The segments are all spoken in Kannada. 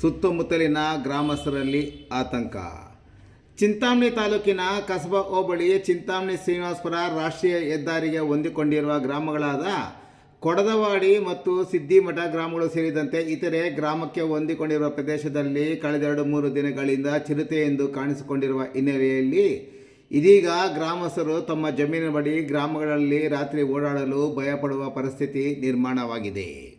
ಸುತ್ತಮುತ್ತಲಿನ ಗ್ರಾಮಸ್ಥರಲ್ಲಿ ಆತಂಕ. ಚಿಂತಾಮಣಿ ತಾಲೂಕಿನ ಕಸಬಾ ಹೋಬಳಿ ಚಿಂತಾಮಣಿ ಶ್ರೀನಿವಾಸಪುರ ರಾಷ್ಟ್ರೀಯ ಹೆದ್ದಾರಿಗೆ ಹೊಂದಿಕೊಂಡಿರುವ ಗ್ರಾಮಗಳಾದ ಕೊಡದವಾಡಿ ಮತ್ತು ಸಿದ್ದಿಮಠ ಗ್ರಾಮಗಳು ಸೇರಿದಂತೆ ಇತರೆ ಗ್ರಾಮಕ್ಕೆ ಹೊಂದಿಕೊಂಡಿರುವ ಪ್ರದೇಶದಲ್ಲಿ ಕಳೆದೆರಡು ಮೂರು ದಿನಗಳಿಂದ ಚಿರತೆ ಎಂದು ಕಾಣಿಸಿಕೊಂಡಿರುವ ಹಿನ್ನೆಲೆಯಲ್ಲಿ ಇದೀಗ ಗ್ರಾಮಸ್ಥರು ತಮ್ಮ ಜಮೀನಿನ ಬಳಿ ಗ್ರಾಮಗಳಲ್ಲಿ ರಾತ್ರಿ ಓಡಾಡಲು ಭಯಪಡುವ ಪರಿಸ್ಥಿತಿ ನಿರ್ಮಾಣವಾಗಿದೆ.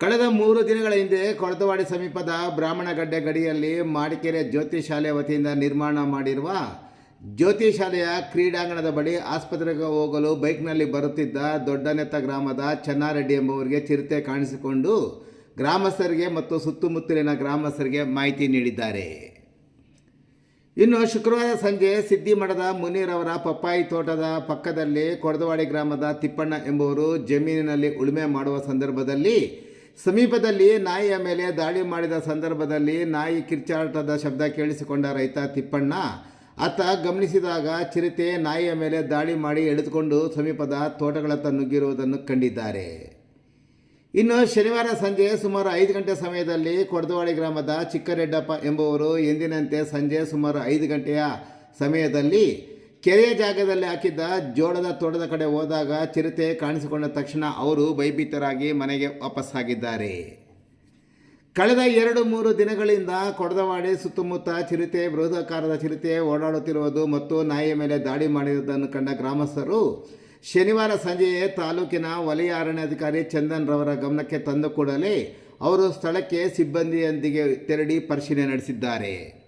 ಕಳೆದ ಮೂರು ದಿನಗಳ ಹಿಂದೆ ಕೊಳತವಾಡಿ ಸಮೀಪದ ಬ್ರಾಹ್ಮಣಗಡ್ಡೆ ಗಡಿಯಲ್ಲಿ ಮಾಡಿಕೆರೆ ಜ್ಯೋತಿ ಶಾಲೆ ವತಿಯಿಂದ ನಿರ್ಮಾಣ ಮಾಡಿರುವ ಜ್ಯೋತಿ ಶಾಲೆಯ ಕ್ರೀಡಾಂಗಣದ ಬಳಿ ಆಸ್ಪತ್ರೆಗೆ ಹೋಗಲು ಬೈಕ್ನಲ್ಲಿ ಬರುತ್ತಿದ್ದ ದೊಡ್ಡನೆತ್ತ ಗ್ರಾಮದ ಚೆನ್ನಾರೆಡ್ಡಿ ಎಂಬುವರಿಗೆ ಚಿರತೆ ಕಾಣಿಸಿಕೊಂಡು ಗ್ರಾಮಸ್ಥರಿಗೆ ಮತ್ತು ಸುತ್ತಮುತ್ತಲಿನ ಗ್ರಾಮಸ್ಥರಿಗೆ ಮಾಹಿತಿ ನೀಡಿದ್ದಾರೆ. ಇನ್ನು ಶುಕ್ರವಾರ ಸಂಜೆ ಸಿದ್ದಿಮಠದ ಮುನೀರವರ ಪಪ್ಪಾಯಿ ತೋಟದ ಪಕ್ಕದಲ್ಲಿ ಕೊಡದವಾಡಿ ಗ್ರಾಮದ ತಿಪ್ಪಣ್ಣ ಎಂಬುವರು ಜಮೀನಿನಲ್ಲಿ ಉಳುಮೆ ಮಾಡುವ ಸಂದರ್ಭದಲ್ಲಿ ಸಮೀಪದಲ್ಲಿ ನಾಯಿಯ ಮೇಲೆ ದಾಳಿ ಮಾಡಿದ ಸಂದರ್ಭದಲ್ಲಿ ನಾಯಿ ಕಿರ್ಚಾಟದ ಶಬ್ದ ಕೇಳಿಸಿಕೊಂಡ ರೈತ ತಿಪ್ಪಣ್ಣ. ಆತ ಗಮನಿಸಿದಾಗ ಚಿರತೆ ನಾಯಿಯ ಮೇಲೆ ದಾಳಿ ಮಾಡಿ ಎಳೆದುಕೊಂಡು ಸಮೀಪದ ತೋಟಗಳತ್ತ ನುಗ್ಗಿರುವುದನ್ನು ಕಂಡಿದ್ದಾರೆ. ಇನ್ನು ಶನಿವಾರ ಸಂಜೆ ಸುಮಾರು ಐದು ಗಂಟೆ ಸಮಯದಲ್ಲಿ ಕೊಡದವಾಡಿ ಗ್ರಾಮದ ಚಿಕ್ಕರೆಡ್ಡಪ್ಪ ಎಂಬುವರು ಎಂದಿನಂತೆ ಸಂಜೆ ಸುಮಾರು ಐದು ಗಂಟೆಯ ಸಮಯದಲ್ಲಿ ಕೆರೆಯ ಜಾಗದಲ್ಲಿ ಹಾಕಿದ್ದ ಜೋಳದ ತೋಟದ ಕಡೆ ಹೋದಾಗ ಚಿರತೆ ಕಾಣಿಸಿಕೊಂಡ ತಕ್ಷಣ ಅವರು ಭಯಭೀತರಾಗಿ ಮನೆಗೆ ವಾಪಸ್ಸಾಗಿದ್ದಾರೆ ಕಳೆದ ಎರಡು ಮೂರು ದಿನಗಳಿಂದ ಕೊಡದವಾಡಿ ಸುತ್ತಮುತ್ತ ಚಿರತೆ ಬೃಹದಾಕಾರದ ಚಿರತೆ ಓಡಾಡುತ್ತಿರುವುದು ಮತ್ತು ನಾಯಿಯ ಮೇಲೆ ದಾಳಿ ಮಾಡಿರುವುದನ್ನು ಕಂಡ ಗ್ರಾಮಸ್ಥರು ಶನಿವಾರ ಸಂಜೆಯೇ ತಾಲೂಕಿನ ವಲಯ ಅರಣ್ಯಾಧಿಕಾರಿ ಚಂದನ್ ರವರ ಗಮನಕ್ಕೆ ತಂದ ಕೂಡಲೇ ಅವರು ಸ್ಥಳಕ್ಕೆ ಸಿಬ್ಬಂದಿಯೊಂದಿಗೆ ತೆರಳಿ ಪರಿಶೀಲನೆ ನಡೆಸಿದ್ದಾರೆ.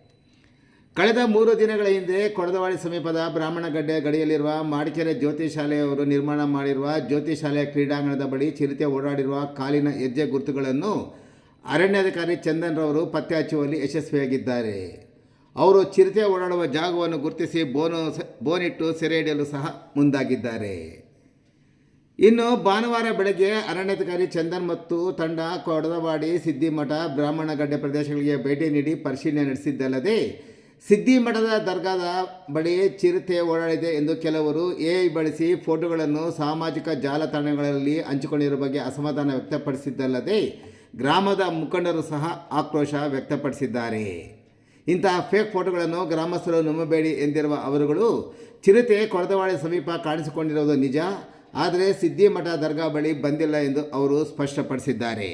ಕಳೆದ ಮೂರು ದಿನಗಳ ಹಿಂದೆ ಕೊಡದವಾಡಿ ಸಮೀಪದ ಬ್ರಾಹ್ಮಣಗಡ್ಡೆ ಗಡಿಯಲ್ಲಿರುವ ಮಾಡಿಕೆರೆ ಜ್ಯೋತಿ ಶಾಲೆಯವರು ನಿರ್ಮಾಣ ಮಾಡಿರುವ ಜ್ಯೋತಿ ಶಾಲೆಯ ಕ್ರೀಡಾಂಗಣದ ಬಳಿ ಚಿರತೆ ಓಡಾಡಿರುವ ಕಾಲಿನ ಹೆಜ್ಜೆ ಗುರುತುಗಳನ್ನು ಅರಣ್ಯಾಧಿಕಾರಿ ಚಂದನ್ ರವರು ಪತ್ತೆ ಹಚ್ಚುವಲ್ಲಿ ಯಶಸ್ವಿಯಾಗಿದ್ದಾರೆ. ಅವರು ಚಿರತೆ ಓಡಾಡುವ ಜಾಗವನ್ನು ಗುರುತಿಸಿ ಬೋನು ಬೋನಿಟ್ಟು ಸೆರೆ ಹಿಡಿಯಲು ಸಹ ಮುಂದಾಗಿದ್ದಾರೆ. ಇನ್ನು ಭಾನುವಾರ ಬೆಳಗ್ಗೆ ಅರಣ್ಯಾಧಿಕಾರಿ ಚಂದನ್ ಮತ್ತು ತಂಡ ಕೊಡದವಾಡಿ ಸಿದ್ದಿಮಠ ಬ್ರಾಹ್ಮಣಗಡ್ಡೆ ಪ್ರದೇಶಗಳಿಗೆ ಭೇಟಿ ನೀಡಿ ಪರಿಶೀಲನೆ ನಡೆಸಿದ್ದಲ್ಲದೆ ಸಿದ್ದಿಮಠದ ದರ್ಗಾದ ಬಳಿ ಚಿರತೆ ಓಡಾಡಿದೆ ಎಂದು ಕೆಲವರು ಎಐ ಬಳಸಿ ಫೋಟೋಗಳನ್ನು ಸಾಮಾಜಿಕ ಜಾಲತಾಣಗಳಲ್ಲಿ ಹಂಚಿಕೊಂಡಿರುವ ಬಗ್ಗೆ ಅಸಮಾಧಾನ ವ್ಯಕ್ತಪಡಿಸಿದ್ದಲ್ಲದೆ ಗ್ರಾಮದ ಮುಖಂಡರು ಸಹ ಆಕ್ರೋಶ ವ್ಯಕ್ತಪಡಿಸಿದ್ದಾರೆ. ಇಂತಹ ಫೇಕ್ ಫೋಟೋಗಳನ್ನು ಗ್ರಾಮಸ್ಥರು ನಂಬಬೇಡಿ ಎಂದಿರುವ ಅವರುಗಳು ಚಿರತೆ ಕೊಳದವಾಡಿ ಸಮೀಪ ಕಾಣಿಸಿಕೊಂಡಿರುವುದು ನಿಜ, ಆದರೆ ಸಿದ್ದಿಮಠ ದರ್ಗಾ ಬಳಿ ಬಂದಿಲ್ಲ ಎಂದು ಅವರು ಸ್ಪಷ್ಟಪಡಿಸಿದ್ದಾರೆ.